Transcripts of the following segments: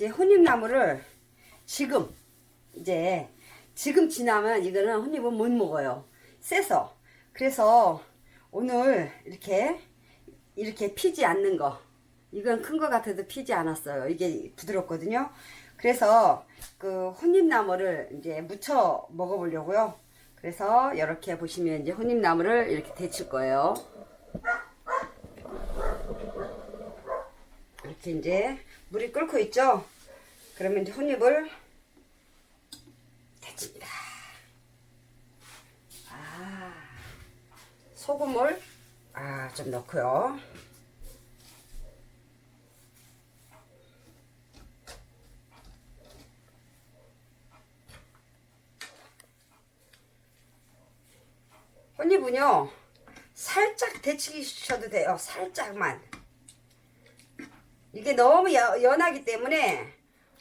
이제 혼잎나무를 지금 이제 지금 지나면 이거는 혼잎은 못 먹어요. 세서. 그래서 오늘 이렇게 이렇게 피지 않는 거. 이건 큰 거 같아도 피지 않았어요. 이게 부드럽거든요. 그래서 그 혼잎나무를 이제 무쳐 먹어보려고요. 그래서 이렇게 보시면 이제 혼잎나무를 이렇게 데칠 거예요. 이렇게 이제 물이 끓고 있죠? 그러면 이제 혼잎을 데칩니다. 아, 소금을 아, 좀 넣고요. 혼잎은요, 살짝 데치셔도 돼요. 살짝만. 이게 너무 여- 연하기 때문에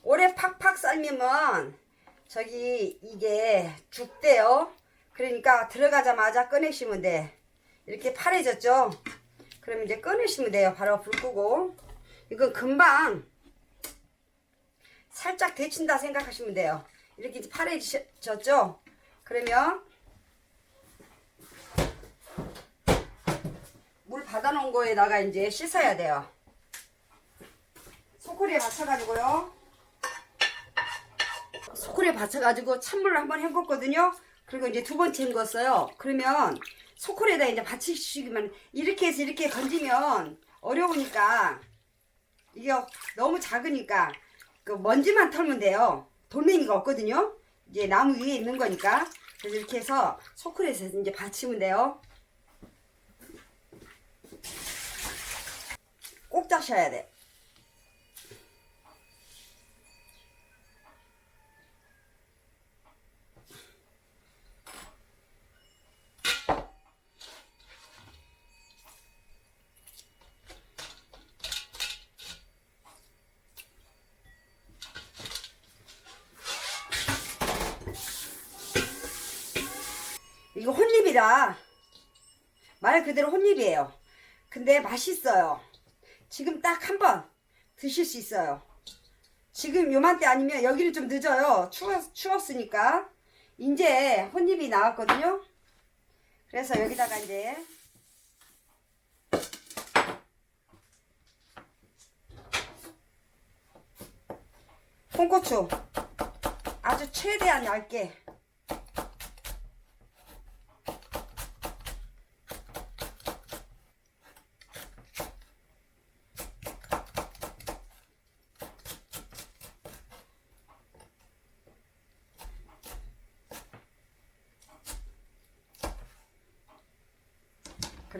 오래 팍팍 삶으면 저기 이게 죽대요. 그러니까 들어가자마자 꺼내시면 돼. 이렇게 파래졌죠? 그럼 이제 꺼내시면 돼요. 바로 불 끄고. 이건 금방 살짝 데친다 생각하시면 돼요. 이렇게 이제 파래졌죠? 그러면 물 받아놓은 거에다가 이제 씻어야 돼요. 소쿠리에 받쳐가지고요. 소쿠리에 받쳐가지고 찬물을 한번 헹궜거든요. 그리고 이제 두 번째 헹궜어요. 그러면 소쿠리에다 이제 받치시기만 이렇게 해서 이렇게 건지면 어려우니까 이게 너무 작으니까 그 먼지만 털면 돼요. 돌멩이가 없거든요. 이제 나무 위에 있는 거니까 그래서 이렇게 해서 소쿠리에서 이제 받치면 돼요. 꼭 짜셔야 돼. 혼잎이라 말 그대로 혼잎이에요. 근데 맛있어요. 지금 딱 한 번 드실 수 있어요. 지금 요맘때 아니면 여기는 좀 늦어요. 추웠, 추웠으니까. 이제 혼잎이 나왔거든요. 그래서 여기다가 이제 홍고추 아주 최대한 얇게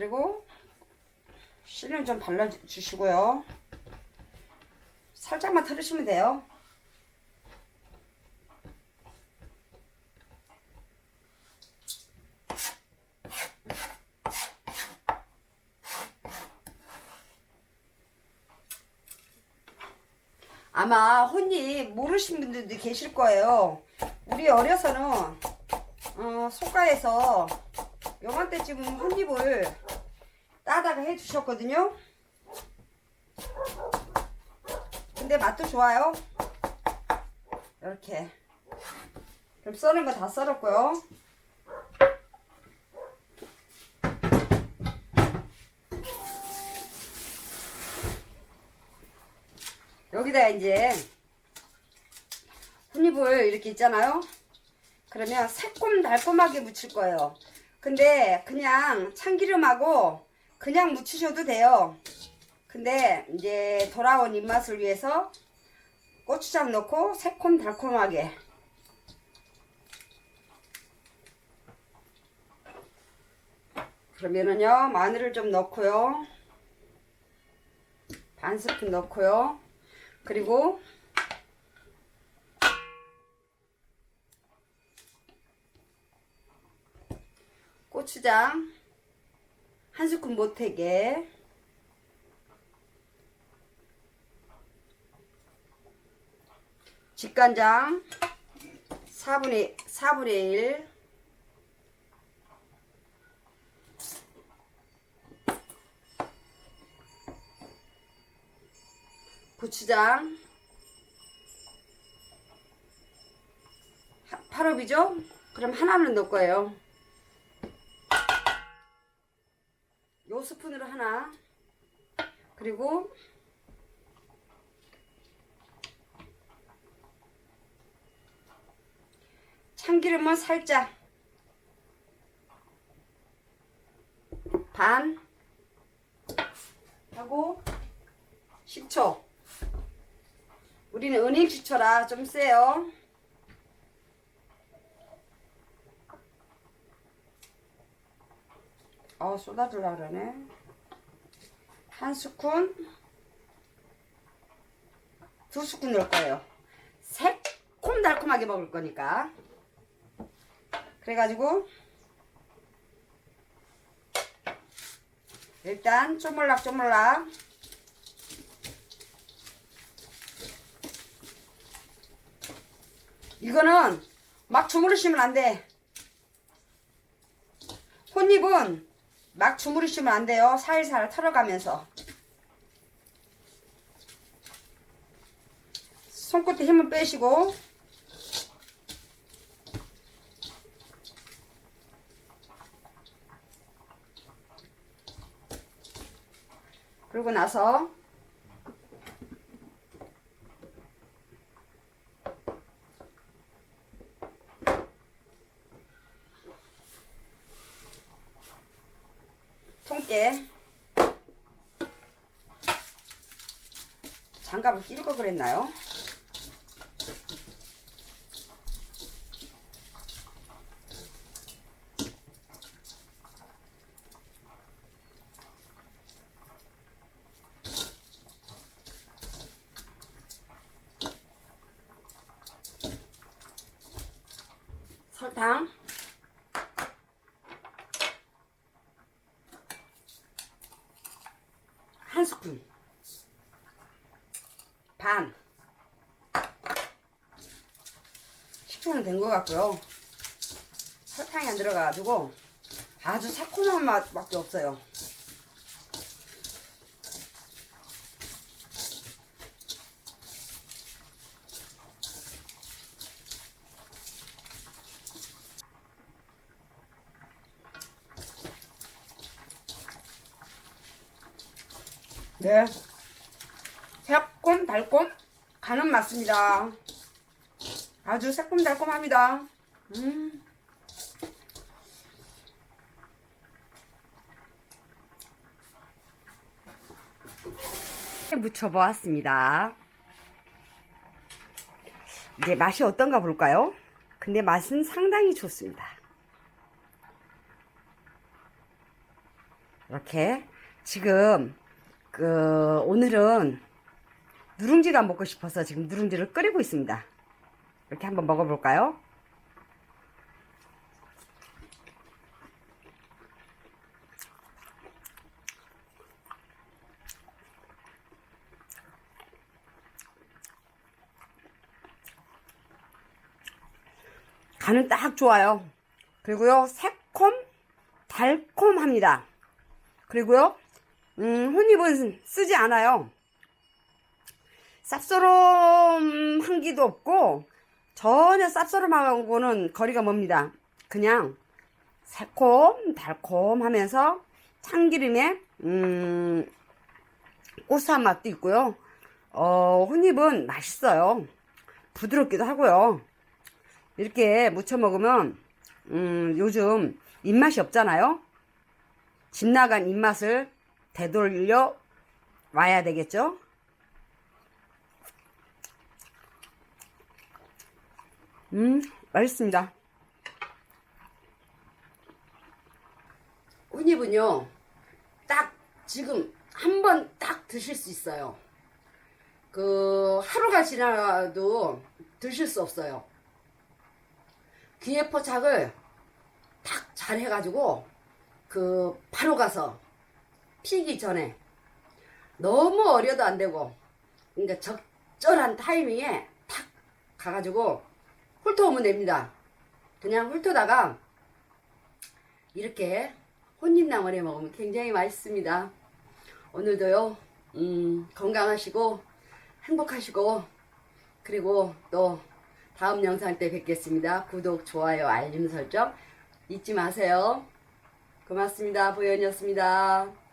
그리고 씨는 좀 발라주시고요. 살짝만 털으시면 돼요. 아마 혼잎 모르신 분들도 계실 거예요. 우리 어려서는 어, 소가에서 요맘때쯤 혼잎을 따다가 해주셨거든요. 근데 맛도 좋아요. 이렇게. 그럼 썰은 거 다 썰었고요. 여기다 이제 혼잎을 이렇게 있잖아요. 그러면 새콤달콤하게 무칠 거예요. 근데 그냥 참기름하고 그냥 무치셔도 돼요. 근데 이제 돌아온 입맛을 위해서 고추장 넣고 새콤달콤하게. 그러면은요 마늘을 좀 넣고요. 반 스푼 넣고요. 그리고 고추장 한 스푼 못되게 직간장 4분의, 4분의 1 고추장 파롭이죠? 그럼 하나를 넣을 거예요. 요 스푼으로 하나. 그리고 참기름은 살짝. 반. 하고 식초. 우리는 은행 식초라 좀 세요 어 쏟아주려고 그러네. 한 스푼. 두 스푼 넣을 거예요. 새콤달콤하게 먹을 거니까. 그래가지고 일단 쪼물락쪼물락. 이거는 막 주무르시면 안 돼. 혼잎은 막 주무르시면 안 돼요. 살살 털어가면서. 손끝에 힘을 빼시고. 그러고 나서 장갑을 끼울 걸 그랬나요? 설탕 한 스푼 반. 식초는 된것 같고요. 설탕이 안 들어가가지고 아주 새콤한 맛밖에 없어요. 네. 새콤 달콤 간은 맞습니다. 아주 새콤 달콤합니다. 음. 묻혀보았습니다. 이제 맛이 어떤가 볼까요? 근데 맛은 상당히 좋습니다. 이렇게 지금 그 오늘은 누룽지가 먹고 싶어서 지금 누룽지를 끓이고 있습니다. 이렇게 한번 먹어볼까요? 간은 딱 좋아요. 그리고요, 새콤, 달콤합니다. 그리고요, 음, 혼입은 쓰지 않아요. 쌉싸름 한 기도 없고 전혀 쌉싸름하고는 거리가 멉니다. 그냥 새콤 달콤하면서 참기름에 음, 고소한 맛도 있고요. 어, 혼입은 맛있어요. 부드럽기도 하고요. 이렇게 무쳐 먹으면 음, 요즘 입맛이 없잖아요. 집 나간 입맛을 되돌려 와야 되겠죠? 음, 맛있습니다. 혼입은요, 딱 지금 한 번 딱 드실 수 있어요. 그, 하루가 지나도 드실 수 없어요. 귀에 포착을 딱 잘 해가지고, 그, 바로 가서 피기 전에 너무 어려도 안 되고 그러니까 적절한 타이밍에 탁 가가지고 훑어오면 됩니다. 그냥 훑어다가 이렇게 혼잎나물에 먹으면 굉장히 맛있습니다. 오늘도요 음, 건강하시고 행복하시고 그리고 또 다음 영상 때 뵙겠습니다. 구독, 좋아요, 알림 설정 잊지 마세요. 고맙습니다. 보현이었습니다.